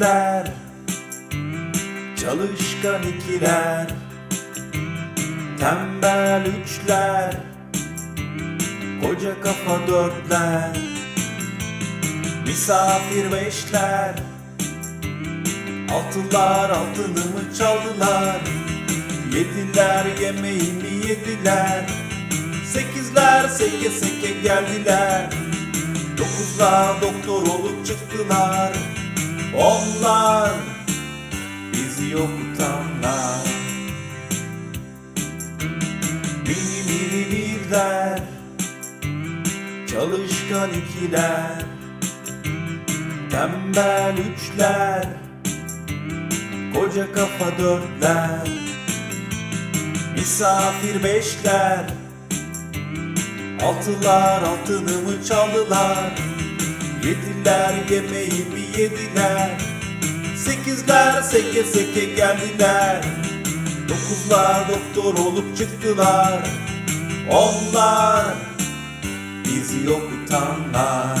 dörtler Çalışkan ikiler Tembel üçler Koca kafa dörtler Misafir beşler Altılar altınımı çaldılar? Yediler yemeğimi yediler Sekizler seke seke geldiler. Dokuzlar doktor olup çıktılar bizi okutanlar Mini mini birler Çalışkan ikiler Tembel üçler Koca kafa dörtler Misafir beşler Altılar altınımı çaldılar? Yediler yemeğimi yediler Sekizler seke seke geldiler. Dokuzlar doktor olup çıktılar. Onlar bizi okutanlar